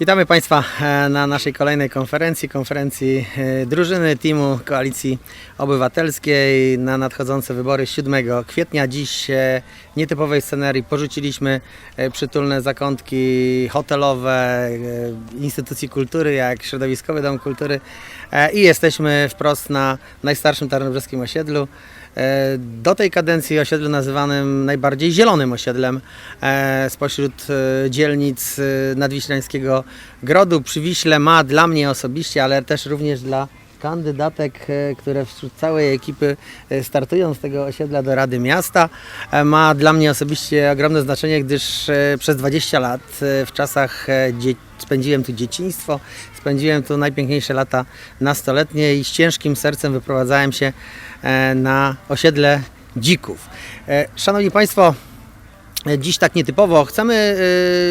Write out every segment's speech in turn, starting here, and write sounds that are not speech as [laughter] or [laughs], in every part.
Witamy Państwa e, na naszej kolejnej konferencji, konferencji e, drużyny teamu Koalicji Obywatelskiej na nadchodzące wybory 7 kwietnia. Dziś e, nietypowej scenerii porzuciliśmy przytulne zakątki hotelowe, instytucji kultury, jak Środowiskowy Dom Kultury i jesteśmy wprost na najstarszym tarnobrzeskim osiedlu. E, Do tej kadencji osiedlu nazywanym najbardziej zielonym osiedlem e, spośród e, dzielnic nadwiślańskiego Grodu. Przy Wiśle ma dla mnie osobiście, ale też również dla kandydatek, e, które wśród całej ekipy e, startują z tego osiedla do Rady Miasta, e, ma dla mnie osobiście ogromne znaczenie, gdyż przez 20 lat w czasach spędziłem tu dzieciństwo, spędziłem tu najpiękniejsze lata nastoletnie i z ciężkim sercem wyprowadzałem się na osiedle dzików. Szanowni Państwo, Dziś tak nietypowo. Chcemy e,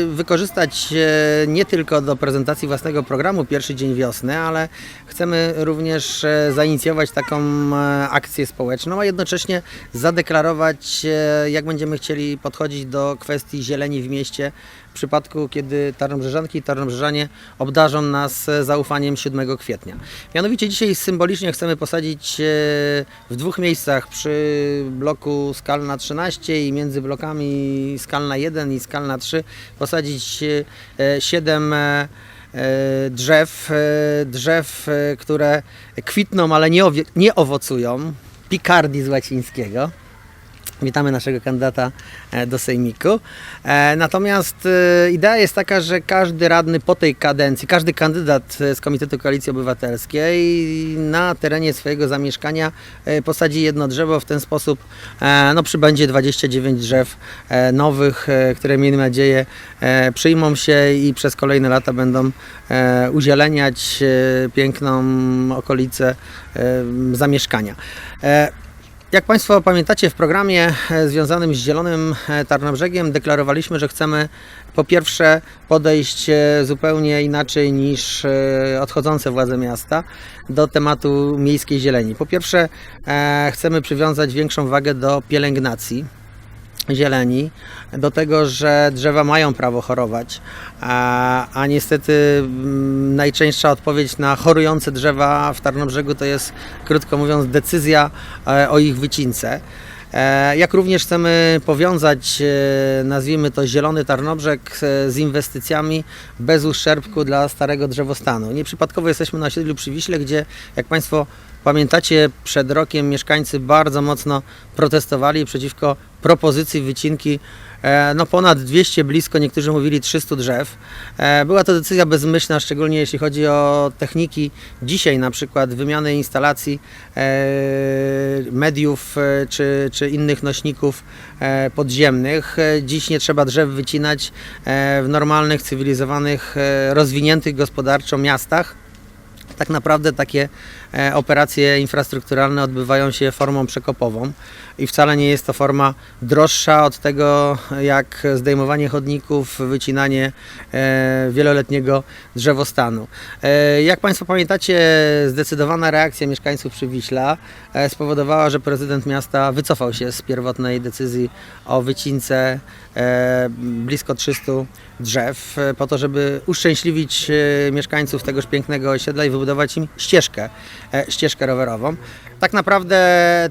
wykorzystać e, nie tylko do prezentacji własnego programu pierwszy dzień wiosny, ale chcemy również e, zainicjować taką akcję społeczną, a jednocześnie zadeklarować, jak będziemy chcieli podchodzić do kwestii zieleni w mieście w przypadku, kiedy Tarnobrzeżanki i Tarnobrzeżanie obdarzą nas zaufaniem 7 kwietnia. Mianowicie dzisiaj symbolicznie chcemy posadzić w dwóch miejscach przy bloku Skalna 13 i między blokami Skalna 1 i Skalna 3 posadzić 7 drzew, e, drzew, e, które kwitną, ale nie, nie owocują. Picardi z łacińskiego. Witamy naszego kandydata e, do Sejmiku. E, Natomiast e, idea jest taka, że każdy radny po tej kadencji, każdy kandydat z Komitetu Koalicji Obywatelskiej na terenie swojego zamieszkania posadzi jedno drzewo. W ten sposób no, przybędzie 29 drzew nowych, które miejmy nadzieję przyjmą się i przez kolejne lata będą uzieleniać piękną okolicę zamieszkania. Jak Państwo pamiętacie, w programie e, związanym z Zielonym e, Tarnobrzegiem deklarowaliśmy, że chcemy po pierwsze podejść e, zupełnie inaczej niż odchodzące władze miasta do tematu miejskiej zieleni. Po pierwsze chcemy przywiązać większą wagę do pielęgnacji zieleni, do tego, że drzewa mają prawo chorować, a, a niestety mm, najczęstsza odpowiedź na chorujące drzewa w Tarnobrzegu to jest, krótko mówiąc, decyzja e, o ich wycince. E, Jak również chcemy powiązać, e, nazwijmy to zielony Tarnobrzeg z inwestycjami bez uszczerbku dla starego drzewostanu. Nieprzypadkowo jesteśmy na osiedlu przy Wiśle, gdzie jak Państwo pamiętacie, przed rokiem mieszkańcy bardzo mocno protestowali przeciwko propozycji wycinki e, no ponad 200, blisko niektórzy mówili 300 drzew. E, Była to decyzja bezmyślna, szczególnie jeśli chodzi o techniki dzisiaj na przykład wymiany instalacji e, mediów czy, czy innych nośników podziemnych. Dziś nie trzeba drzew wycinać w normalnych, cywilizowanych, rozwiniętych gospodarczo miastach tak naprawdę takie e, operacje infrastrukturalne odbywają się formą przekopową i wcale nie jest to forma droższa od tego, jak zdejmowanie chodników, wycinanie e, wieloletniego drzewostanu. E, jak Państwo pamiętacie, zdecydowana reakcja mieszkańców Przywiśla spowodowała, że prezydent miasta wycofał się z pierwotnej decyzji o wycince blisko 300 drzew po to, żeby uszczęśliwić mieszkańców tegoż pięknego osiedla i wybudować im ścieżkę, e, ścieżkę rowerową. Tak naprawdę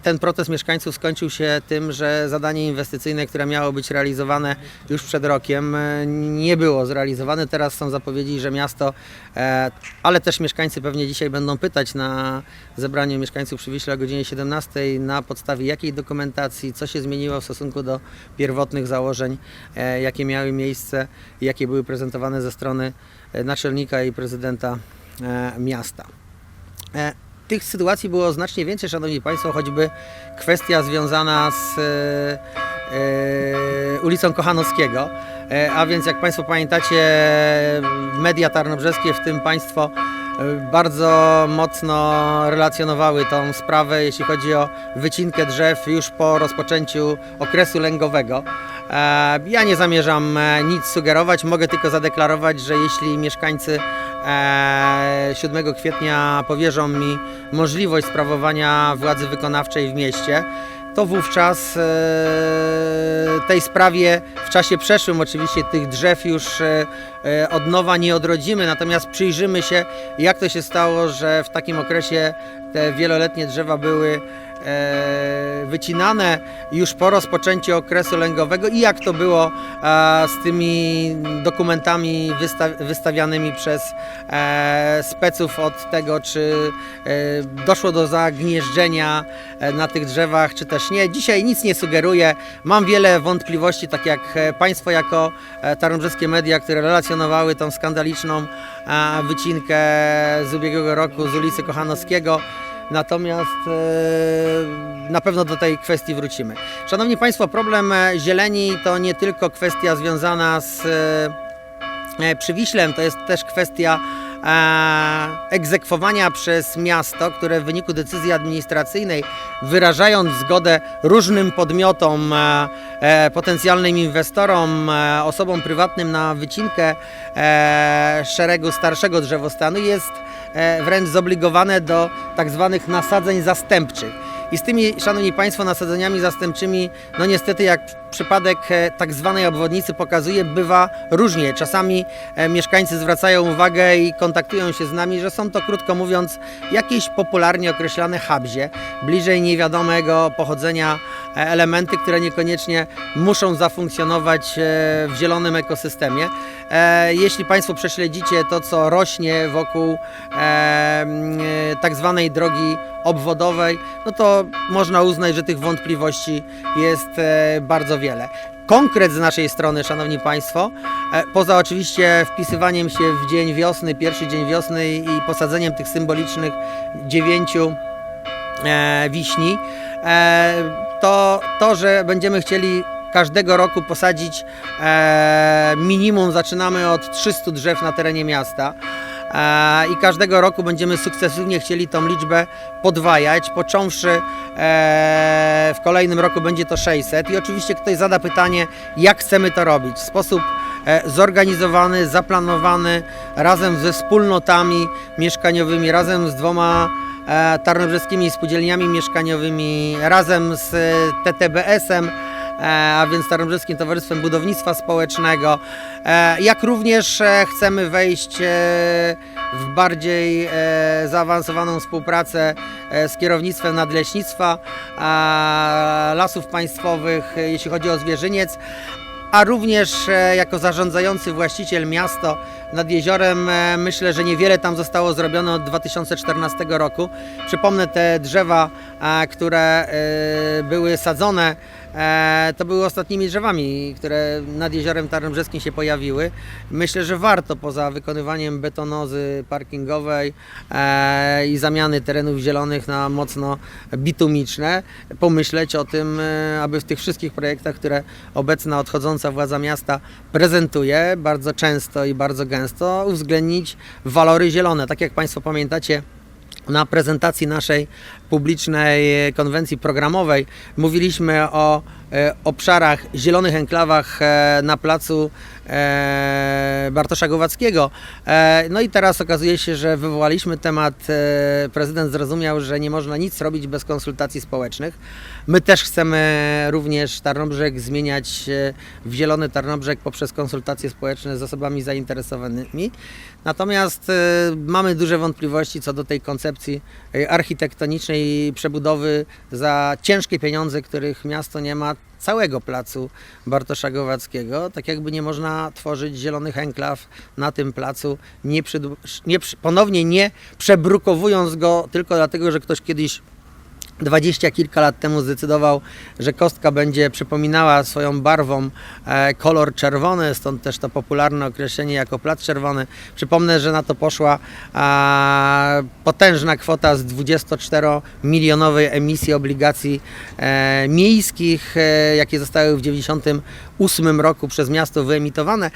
ten protest mieszkańców skończył się tym, że zadanie inwestycyjne, które miało być realizowane już przed rokiem, e, nie było zrealizowane. Teraz są zapowiedzi, że miasto, e, ale też mieszkańcy pewnie dzisiaj będą pytać na zebraniu mieszkańców przy Wiśle o godzinie 17 na podstawie jakiej dokumentacji, co się zmieniło w stosunku do pierwotnych założeń, jakie miały miejsce jakie były prezentowane ze strony naczelnika i prezydenta miasta. E, Tych sytuacji było znacznie więcej, Szanowni Państwo, choćby kwestia związana z e, e, ulicą Kochanowskiego. E, a więc, jak Państwo pamiętacie, media tarnobrzeskie, w tym Państwo, e, bardzo mocno relacjonowały tą sprawę, jeśli chodzi o wycinkę drzew już po rozpoczęciu okresu lęgowego. E, Ja nie zamierzam e, nic sugerować, mogę tylko zadeklarować, że jeśli mieszkańcy e, 7 kwietnia powierzą mi możliwość sprawowania władzy wykonawczej w mieście, to wówczas e, tej sprawie w czasie przeszłym oczywiście tych drzew już e, e, od nowa nie odrodzimy, natomiast przyjrzymy się, jak to się stało, że w takim okresie te wieloletnie drzewa były e, wycinane już po rozpoczęciu okresu lęgowego i jak to było e, z tymi dokumentami wysta wystawianymi przez e, speców od tego, czy e, doszło do zagnieżdżenia e, na tych drzewach, czy też nie. Dzisiaj nic nie sugeruję. Mam wiele wątpliwości, tak jak e, Państwo jako e, tarnobrzeskie media, które relacjonowały tą skandaliczną e, wycinkę z ubiegłego roku z ulicy Kochanowskiego. Natomiast e, na pewno do tej kwestii wrócimy. Szanowni Państwo, problem e, zieleni to nie tylko kwestia związana z e, Przywiślem, to jest też kwestia egzekwowania przez miasto, które w wyniku decyzji administracyjnej, wyrażając zgodę różnym podmiotom, potencjalnym inwestorom, osobom prywatnym na wycinkę szeregu starszego drzewostanu, jest wręcz zobligowane do tak zwanych nasadzeń zastępczych. I z tymi, szanowni państwo, nasadzeniami zastępczymi, no niestety jak przypadek e, tak zwanej obwodnicy pokazuje, bywa różnie. Czasami e, mieszkańcy zwracają uwagę i kontaktują się z nami, że są to, krótko mówiąc, jakieś popularnie określane habzie, bliżej niewiadomego pochodzenia e, elementy, które niekoniecznie muszą zafunkcjonować e, w zielonym ekosystemie. E, Jeśli Państwo prześledzicie to, co rośnie wokół e, e, tak zwanej drogi obwodowej, no to można uznać, że tych wątpliwości jest e, bardzo wiele. Konkret z naszej strony, Szanowni Państwo, e, poza oczywiście wpisywaniem się w dzień wiosny, pierwszy dzień wiosny i posadzeniem tych symbolicznych dziewięciu e, wiśni, e, to to, że będziemy chcieli każdego roku posadzić e, minimum, zaczynamy od 300 drzew na terenie miasta. E, I każdego roku będziemy sukcesywnie chcieli tą liczbę podwajać, począwszy e, w kolejnym roku będzie to 600 i oczywiście ktoś zada pytanie, jak chcemy to robić. W sposób e, zorganizowany, zaplanowany, razem ze wspólnotami mieszkaniowymi, razem z dwoma tarnobrzeskimi spółdzielniami mieszkaniowymi, razem z TTBS-em, a więc Tarnobrzeskim Towarzystwem Budownictwa Społecznego, e, jak również e, chcemy wejść e, w bardziej e, zaawansowaną współpracę e, z kierownictwem nadleśnictwa, e, lasów państwowych, e, jeśli chodzi o zwierzyniec, a również e, jako zarządzający właściciel miasto nad jeziorem e, myślę, że niewiele tam zostało zrobione od 2014 roku. Przypomnę te drzewa, e, które e, były sadzone, e, to były ostatnimi drzewami, które nad jeziorem Tarnobrzeskim się pojawiły. Myślę, że warto poza wykonywaniem betonozy parkingowej e, i zamiany terenów zielonych na mocno bitumiczne, pomyśleć o tym, e, aby w tych wszystkich projektach, które obecna odchodząca władza miasta prezentuje bardzo często i bardzo gęsto, uwzględnić walory zielone. Tak jak Państwo pamiętacie, na prezentacji naszej publicznej konwencji programowej mówiliśmy o e, obszarach, zielonych enklawach e, na placu e, Bartosza Głowackiego. E, no i teraz okazuje się, że wywołaliśmy temat, e, prezydent zrozumiał, że nie można nic robić bez konsultacji społecznych. My też chcemy również Tarnobrzeg zmieniać e, w zielony Tarnobrzeg poprzez konsultacje społeczne z osobami zainteresowanymi. Natomiast e, mamy duże wątpliwości co do tej koncepcji e, architektonicznej przebudowy za ciężkie pieniądze, których miasto nie ma całego placu Bartosza Głowackiego. Tak jakby nie można tworzyć zielonych enklaw na tym placu, nie przydu- nie, przy- ponownie nie przebrukowując go tylko dlatego, że ktoś kiedyś dwadzieścia kilka lat temu zdecydował, że kostka będzie przypominała swoją barwą e, kolor czerwony, stąd też to popularne określenie jako plac czerwony. Przypomnę, że na to poszła potężna kwota z 24-milionowej emisji obligacji e, miejskich, e, jakie zostały w 1998 roku przez miasto wyemitowane.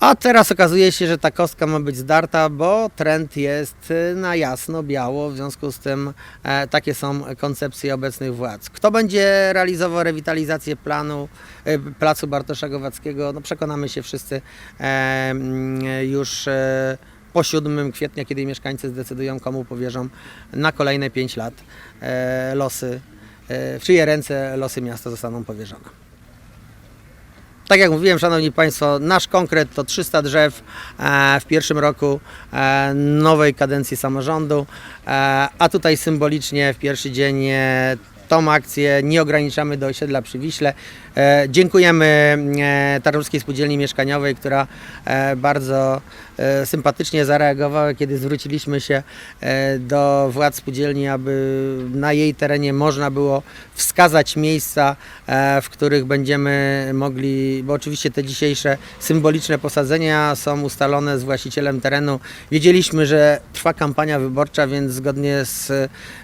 A teraz okazuje się, że ta kostka ma być zdarta, bo trend jest y, na jasno, biało, w związku z tym e, takie są koncepcje obecnych władz. Kto będzie realizował rewitalizację planu e, placu Bartosza Głowackiego, no przekonamy się wszyscy e, już e, po 7 kwietnia, kiedy mieszkańcy zdecydują, komu powierzą na kolejne 5 lat e, losy w czyje ręce losy miasta zostaną powierzone. Tak jak mówiłem, Szanowni Państwo, nasz konkret to 300 drzew e, w pierwszym roku e, nowej kadencji samorządu, e, a tutaj symbolicznie w pierwszy dzień tą akcję nie ograniczamy do osiedla przy Wiśle. Dziękujemy Tarnowskiej Spółdzielni Mieszkaniowej, która bardzo sympatycznie zareagowała, kiedy zwróciliśmy się e, do władz spółdzielni, aby na jej terenie można było wskazać miejsca, e, w których będziemy mogli, bo oczywiście te dzisiejsze symboliczne posadzenia są ustalone z właścicielem terenu. Wiedzieliśmy, że trwa kampania wyborcza, więc zgodnie z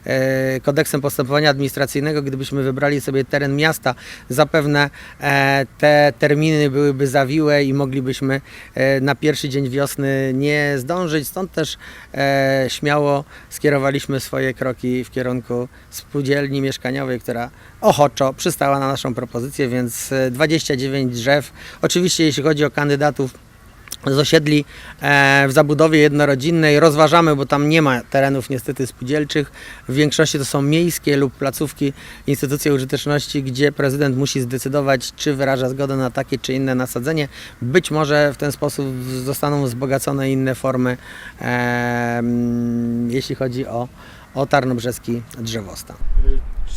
e, kodeksem postępowania administracyjnego, gdybyśmy wybrali sobie teren miasta, zapewne e, te terminy byłyby zawiłe i moglibyśmy e, na pierwszy dzień wiosny nie zdążyć. Stąd też e, śmiało skierowaliśmy swoje kroki w kierunku spółdzielni mieszkaniowej, która ochoczo przystała na naszą propozycję, więc e, 29 drzew. Oczywiście jeśli chodzi o kandydatów z osiedli e, w zabudowie jednorodzinnej rozważamy, bo tam nie ma terenów niestety spółdzielczych. W większości to są miejskie lub placówki, instytucje użyteczności, gdzie prezydent musi zdecydować, czy wyraża zgodę na takie czy inne nasadzenie. Być może w ten sposób zostaną wzbogacone inne formy, e, jeśli chodzi o, o tarnobrzeski drzewostan.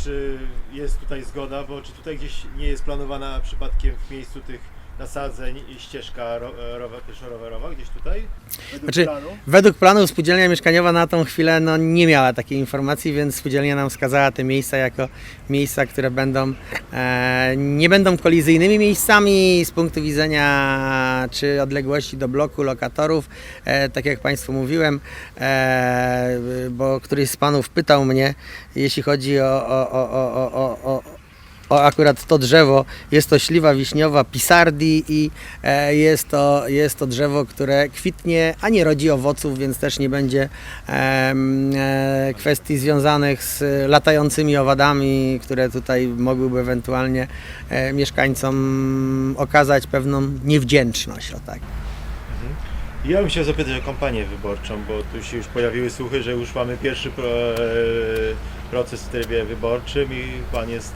Czy jest tutaj zgoda, bo czy tutaj gdzieś nie jest planowana przypadkiem w miejscu tych nasadzeń i ścieżka ro, e, rower, pieszo-rowerowa gdzieś tutaj? Według Znaczy, planu? Według planu spółdzielnia mieszkaniowa na tą chwilę no, nie miała takiej informacji, więc spółdzielnia nam wskazała te miejsca jako miejsca, które będą e, nie będą kolizyjnymi miejscami z punktu widzenia czy odległości do bloku lokatorów. E, tak jak Państwu mówiłem, e, bo któryś z panów pytał mnie, jeśli chodzi o, o, o, o, o, o, o akurat to drzewo, jest to śliwa wiśniowa Pisardi i e, jest, to, jest to drzewo, które kwitnie, a nie rodzi owoców, więc też nie będzie e, kwestii związanych z latającymi owadami, które tutaj mogłyby ewentualnie e, mieszkańcom okazać pewną niewdzięczność. O tak. Ja bym chciał zapytać o kampanię wyborczą, bo tu się już pojawiły słuchy, że już mamy pierwszy pro, proces w trybie wyborczym i Pan jest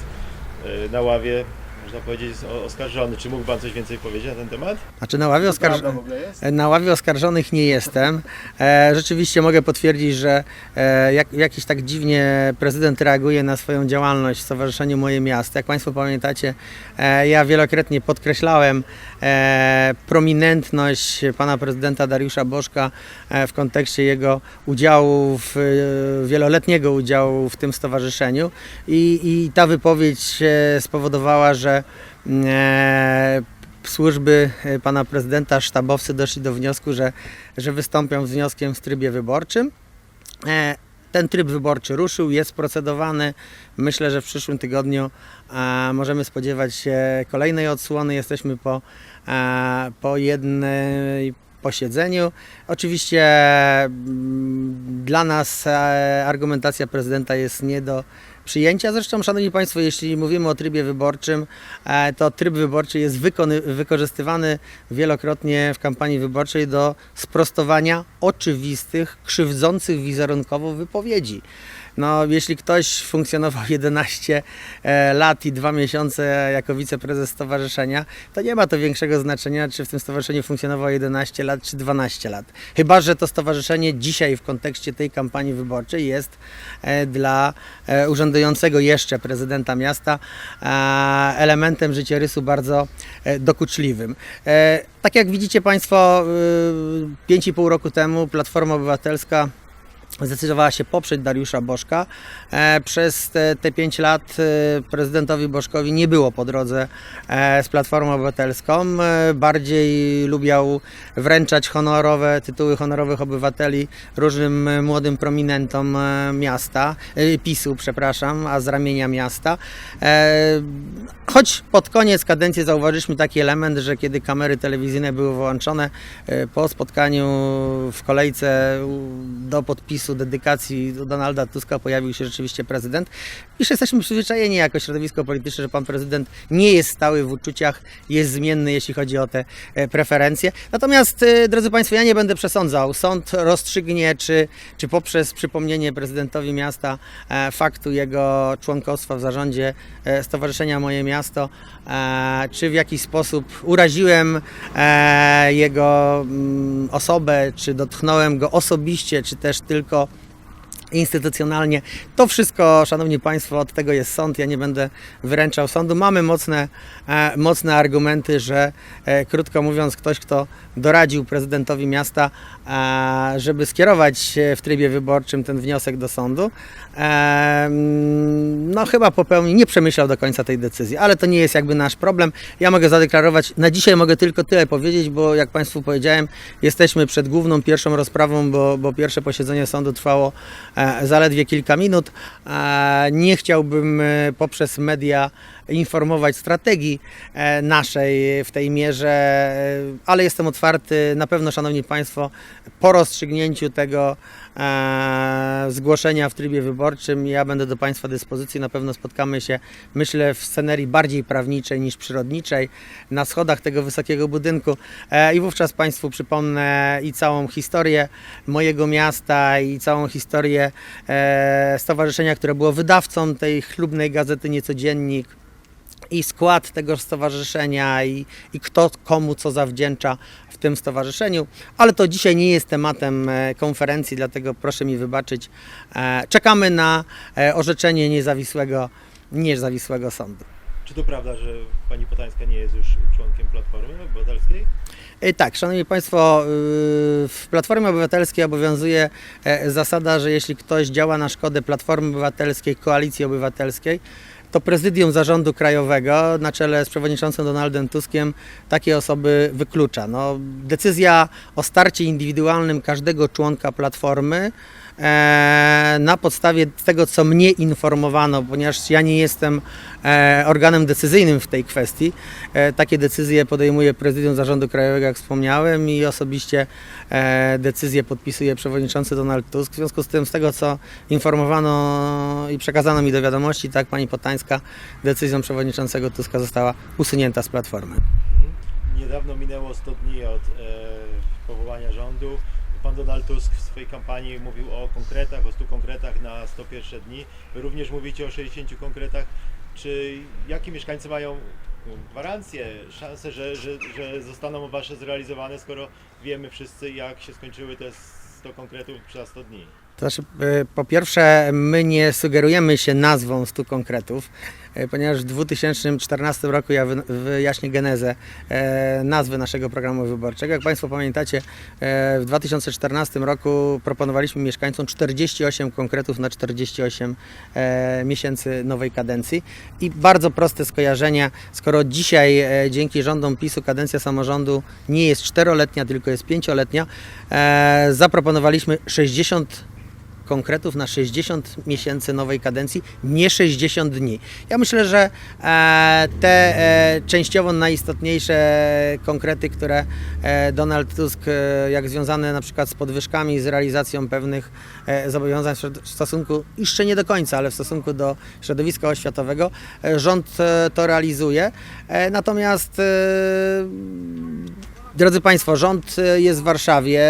na ławie, można powiedzieć, oskarżony. Czy mógł Pan coś więcej powiedzieć na ten temat? Znaczy na ławie, oskarż... Jest? na ławie oskarżonych nie jestem. E, rzeczywiście mogę potwierdzić, że e, jak, jakiś tak dziwnie prezydent reaguje na swoją działalność w Stowarzyszeniu Moje Miasto. Jak Państwo pamiętacie, e, ja wielokrotnie podkreślałem e, prominentność pana prezydenta Dariusza Bożka e, w kontekście jego udziału, w, e, wieloletniego udziału w tym stowarzyszeniu i, i ta wypowiedź e, spowodowała, że e, służby e, pana prezydenta, sztabowcy doszli do wniosku, że, że wystąpią z wnioskiem w trybie wyborczym. E, Ten tryb wyborczy ruszył, jest procedowany. Myślę, że w przyszłym tygodniu możemy spodziewać się kolejnej odsłony. Jesteśmy po, po jednej posiedzeniu. Oczywiście mm, dla nas argumentacja prezydenta jest nie do przyjęcia. Zresztą, Szanowni Państwo, jeśli mówimy o trybie wyborczym, e, to tryb wyborczy jest wykorzystywany wielokrotnie w kampanii wyborczej do sprostowania oczywistych, krzywdzących wizerunkowo wypowiedzi. No, jeśli ktoś funkcjonował [laughs] 11 e, lat i 2 miesiące jako wiceprezes stowarzyszenia, to nie ma to większego znaczenia, czy w tym stowarzyszeniu funkcjonował 11 lat, czy 12 lat. Chyba, że to stowarzyszenie dzisiaj w kontekście tej kampanii wyborczej jest e, dla e, urzędującego jeszcze prezydenta miasta elementem życiorysu bardzo dokuczliwym. Tak jak widzicie Państwo, y, 5,5 roku temu Platforma Obywatelska zdecydowała się poprzeć Dariusza Bożka. E, Przez te, te 5 lat e, prezydentowi Bożkowi nie było po drodze e, z Platformą Obywatelską. Bardziej lubiał wręczać honorowe tytuły honorowych obywateli różnym młodym prominentom miasta, PiSu, przepraszam, a z ramienia miasta. Choć pod koniec kadencji zauważyliśmy taki element, że kiedy kamery telewizyjne były wyłączone, po spotkaniu w kolejce do podpisu podpisu dedykacji do Donalda Tuska pojawił się rzeczywiście prezydent. Już jesteśmy przyzwyczajeni jako środowisko polityczne, że pan prezydent nie jest stały w uczuciach, jest zmienny, jeśli chodzi o te e, preferencje. Natomiast, e, drodzy Państwo, ja nie będę przesądzał. Sąd rozstrzygnie, czy, czy poprzez przypomnienie prezydentowi miasta e, faktu jego członkostwa w zarządzie Stowarzyszenia Moje Miasto, czy w jakiś sposób uraziłem jego mm, osobę, czy dotknąłem go osobiście, czy też tylko instytucjonalnie. To wszystko, Szanowni Państwo, od tego jest sąd. Ja nie będę wyręczał sądu. Mamy mocne, e, mocne argumenty, że e, krótko mówiąc, ktoś, kto doradził prezydentowi miasta, e, żeby skierować w trybie wyborczym ten wniosek do sądu, no chyba popełnił, nie przemyślał do końca tej decyzji, ale to nie jest jakby nasz problem. Ja mogę zadeklarować, na dzisiaj mogę tylko tyle powiedzieć, bo jak Państwu powiedziałem, jesteśmy przed główną pierwszą rozprawą, bo, bo pierwsze posiedzenie sądu trwało e, zaledwie kilka minut. E, Nie chciałbym e, poprzez media informować strategii e, naszej w tej mierze, e, ale jestem otwarty. Na pewno, Szanowni Państwo, po rozstrzygnięciu tego e, zgłoszenia w trybie wyborczym, ja będę do Państwa dyspozycji. Na pewno spotkamy się, myślę, w scenerii bardziej prawniczej niż przyrodniczej, na schodach tego wysokiego budynku i wówczas Państwu przypomnę i całą historię mojego miasta i całą historię stowarzyszenia, które było wydawcą tej chlubnej gazety Niecodziennik i skład tego stowarzyszenia i, i kto komu co zawdzięcza w tym stowarzyszeniu, ale to dzisiaj nie jest tematem e, konferencji, dlatego proszę mi wybaczyć. E, Czekamy na e, orzeczenie niezawisłego, niezawisłego sądu. Czy to prawda, że pani Potańska nie jest już członkiem Platformy Obywatelskiej? Tak, Szanowni Państwo, y, w Platformie Obywatelskiej obowiązuje zasada, że jeśli ktoś działa na szkodę Platformy Obywatelskiej, Koalicji Obywatelskiej, to prezydium zarządu krajowego na czele z przewodniczącym Donaldem Tuskiem takie osoby wyklucza. No, decyzja o starcie indywidualnym każdego członka Platformy na podstawie tego, co mnie informowano, ponieważ ja nie jestem e, organem decyzyjnym w tej kwestii. E, takie decyzje podejmuje prezydium zarządu krajowego, jak wspomniałem, i osobiście e, decyzje podpisuje przewodniczący Donald Tusk. W związku z tym, z tego co informowano i przekazano mi do wiadomości, tak pani Potańska decyzją przewodniczącego Tuska została usunięta z platformy. Mhm. Niedawno minęło 100 dni od e, powołania rządu. Pan Donald Tusk w swojej kampanii mówił o konkretach, o 100 konkretach na 101 dni. Wy również mówicie o 60 konkretach. Czy jakie mieszkańcy mają gwarancję, szansę, że, że, że zostaną wasze zrealizowane, skoro wiemy wszyscy, jak się skończyły te 100 konkretów przez 100 dni? To znaczy, e, po pierwsze, my nie sugerujemy się nazwą 100 konkretów, e, ponieważ w 2014 roku ja wy- wyjaśnię genezę e, nazwy naszego programu wyborczego. Jak Państwo pamiętacie, w 2014 roku proponowaliśmy mieszkańcom 48 konkretów na 48 e, miesięcy nowej kadencji i bardzo proste skojarzenia, skoro dzisiaj dzięki rządom PiSu kadencja samorządu nie jest czteroletnia, tylko jest pięcioletnia, zaproponowaliśmy 60 konkretów na 60 miesięcy nowej kadencji, nie 60 dni. Ja myślę, że e, te e, częściowo najistotniejsze konkrety, które e, Donald Tusk, jak związane na przykład z podwyżkami, z realizacją pewnych zobowiązań w stosunku, jeszcze nie do końca, ale w stosunku do środowiska oświatowego, rząd to realizuje. Natomiast Drodzy Państwo, rząd e, jest w Warszawie,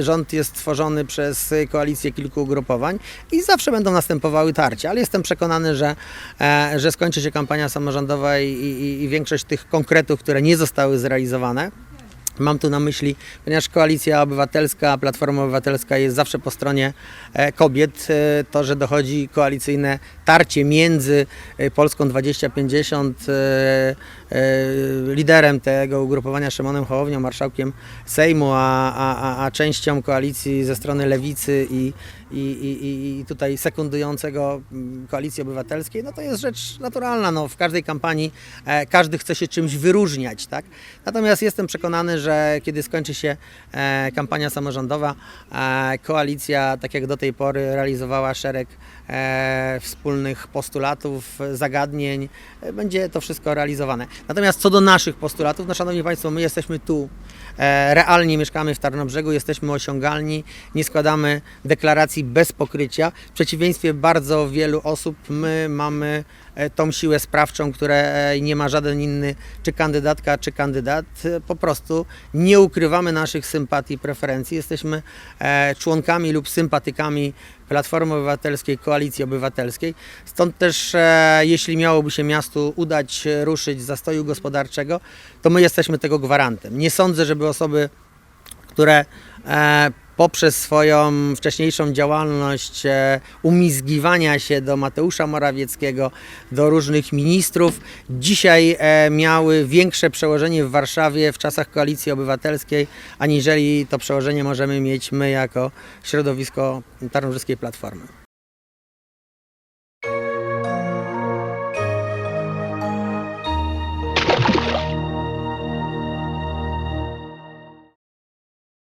rząd jest tworzony przez koalicję kilku ugrupowań i zawsze będą następowały tarcia, ale jestem przekonany, że, e, że skończy się kampania samorządowa i, i, i większość tych konkretów, które nie zostały zrealizowane, Mam tu na myśli, ponieważ Koalicja Obywatelska, Platforma Obywatelska jest zawsze po stronie e, kobiet, to, że dochodzi koalicyjne tarcie między e, Polską 2050, e, e, liderem tego ugrupowania Szymonem Hołownią, marszałkiem Sejmu, a, a, a- częścią koalicji ze strony Lewicy i, i, i, i tutaj sekundującego mm, Koalicji Obywatelskiej, no to jest rzecz naturalna. No, w każdej kampanii każdy chce się czymś wyróżniać. Tak? Natomiast jestem przekonany, że kiedy skończy się kampania samorządowa, koalicja, tak jak do tej pory, realizowała szereg wspólnych postulatów, zagadnień, e, będzie to wszystko realizowane. Natomiast co do naszych postulatów, no Szanowni Państwo, my jesteśmy tu, e, realnie mieszkamy w Tarnobrzegu, jesteśmy osiągalni, nie składamy deklaracji bez pokrycia. W przeciwieństwie bardzo wielu osób, my mamy e, tą siłę sprawczą, które e, nie ma żaden inny, czy kandydatka, czy kandydat. E, Po prostu nie ukrywamy naszych sympatii i preferencji. Jesteśmy e, członkami lub sympatykami Platformy Obywatelskiej, Koalicji Obywatelskiej. Stąd też, e, jeśli miałoby się miastu udać e, ruszyć z zastoju gospodarczego, to my jesteśmy tego gwarantem. Nie sądzę, żeby osoby, które e, poprzez swoją wcześniejszą działalność e, umizgiwania się do Mateusza Morawieckiego, do różnych ministrów, dzisiaj e, miały większe przełożenie w Warszawie w czasach Koalicji Obywatelskiej, aniżeli to przełożenie możemy mieć my jako środowisko Tarnobrzyskiej Platformy.